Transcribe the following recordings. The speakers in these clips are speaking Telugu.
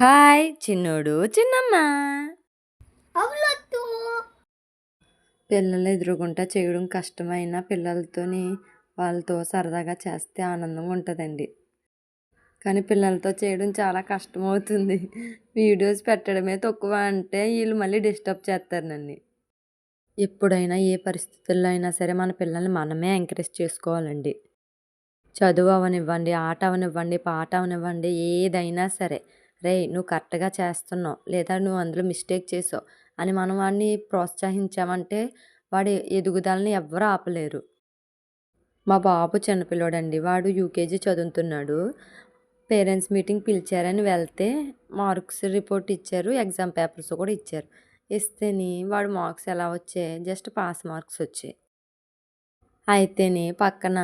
హాయ్ చిన్నోడు చిన్నమ్మ. పిల్లలు ఎదురుగుంటా చేయడం కష్టమైన పిల్లలతోని వాళ్ళతో సరదాగా చేస్తే ఆనందంగా ఉంటుందండి. కానీ పిల్లలతో చేయడం చాలా కష్టమవుతుంది. వీడియోస్ పెట్టడమే తక్కువ అంటే వీళ్ళు మళ్ళీ డిస్టర్బ్ చేస్తారు నన్ను. ఎప్పుడైనా ఏ పరిస్థితుల్లో అయినా సరే మన పిల్లల్ని మనమే ఎంకరేజ్ చేసుకోవాలండి. చదువు అవనివ్వండి ఆట అవనివ్వండి పాట అవనివ్వండి ఏదైనా సరే. రే నువ్వు కరెక్ట్గా చేస్తున్నావు. లేదా నువ్వు అందులో మిస్టేక్ చేసావు అని మనం వాడిని ప్రోత్సహించామంటే వాడి ఎదుగుదలని ఎవ్వరూ ఆపలేరు. మా బాబు చిన్నపిల్లోడండి. వాడు యూకేజీ చదువుతున్నాడు. పేరెంట్స్ మీటింగ్ పిలిచారని వెళ్తే మార్క్స్ రిపోర్ట్ ఇచ్చారు ఎగ్జామ్ పేపర్స్ కూడా ఇచ్చారు. ఇస్తేని వాడు మార్క్స్ ఎలా వచ్చాయి జస్ట్ పాస్ మార్క్స్ వచ్చాయి అయితేని పక్కన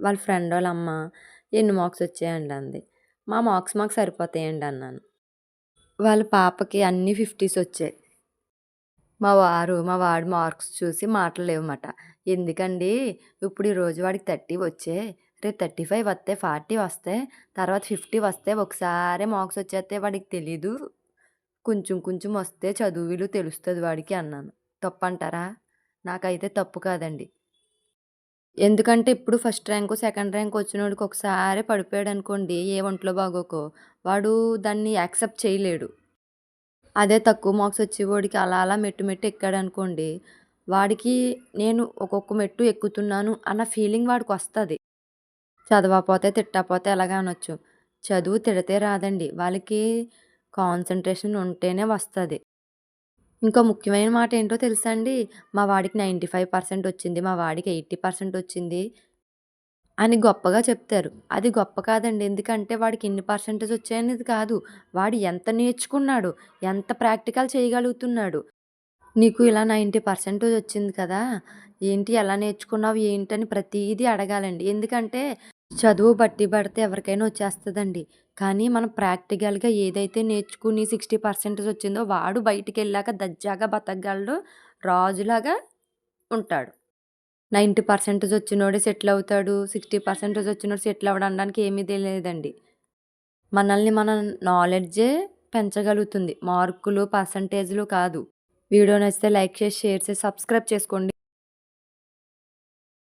వాళ్ళ ఫ్రెండ్ వాళ్ళ అమ్మ ఎన్ని మార్క్స్ వచ్చాయండి అంది. మా మార్క్స్ మాకు సరిపోతాయండి అన్నాను. వాళ్ళ పాపకి అన్ని ఫిఫ్టీస్ వచ్చాయి. మా వారు మా వాడు మార్క్స్ చూసి మాటలు లేవన్నమాట ఎందుకండి? ఇప్పుడు ఈరోజు వాడికి థర్టీ వచ్చే రేపు థర్టీ ఫైవ్ వస్తే ఫార్టీ వస్తే తర్వాత ఫిఫ్టీ వస్తే ఒకసారి మార్క్స్ వచ్చేస్తే వాడికి తెలీదు. కొంచెం కొంచెం వస్తే చదువులు తెలుస్తుంది వాడికి అన్నాను. తప్పు అంటారా నాకైతే తప్పు కాదండి. ఎందుకంటే ఇప్పుడు ఫస్ట్ ర్యాంకు సెకండ్ ర్యాంక్ వచ్చినోడికి ఒకసారి పడిపోయాడు అనుకోండి ఏ ఒంట్లో బాగోకో వాడు దాన్ని యాక్సెప్ట్ చేయలేడు. అదే తక్కువ మార్క్స్ వచ్చేవాడికి అలా అలా మెట్టు మెట్టు ఎక్కాడు అనుకోండి వాడికి నేను ఒక్కొక్క మెట్టు ఎక్కుతున్నాను అన్న ఫీలింగ్ వాడికి వస్తుంది. చదవకపోతే తిట్టకపోతే ఎలాగా అనొచ్చు. చదువు తిడితే రాదండి వాళ్ళకి కాన్సన్ట్రేషన్ ఉంటేనే వస్తుంది. ఇంకో ముఖ్యమైన మాట ఏంటో తెలుసా అండి? మా వాడికి నైంటీ ఫైవ్ పర్సెంట్ వచ్చింది మా వాడికి ఎయిటీ పర్సెంట్ వచ్చింది అని గొప్పగా చెప్తారు. అది గొప్ప కాదండి. ఎందుకంటే వాడికి ఎన్ని పర్సెంటేజ్ వచ్చాయనేది కాదు. వాడు ఎంత నేర్చుకున్నాడు ఎంత ప్రాక్టికల్ చేయగలుగుతున్నాడు. నీకు ఇలా నైంటీ పర్సెంటేజ్ వచ్చింది కదా ఏంటి ఎలా నేర్చుకున్నావు ఏంటని ప్రతిదీ అడగాలండి. ఎందుకంటే చదువు బట్టి పడితే ఎవరికైనా వచ్చేస్తుందండి. కానీ మనం ప్రాక్టికల్గా ఏదైతే నేర్చుకుని సిక్స్టీ పర్సెంటేజ్ వచ్చిందో వాడు బయటికి వెళ్ళాక దజ్జాగా బతకగలడు రాజులాగా ఉంటాడు. నైంటీ పర్సెంటేజ్ వచ్చినోడే సెటిల్ అవుతాడు సిక్స్టీ పర్సెంటేజ్ వచ్చినోడు సెటిల్ అవ్వడానికి ఏమీ తెలియదండి. మనల్ని మన నాలెడ్జే పెంచగలుగుతుంది. మార్కులు పర్సంటేజ్లు కాదు. వీడియో నచ్చితే లైక్ చేసి షేర్ చేసి సబ్స్క్రైబ్ చేసుకోండి.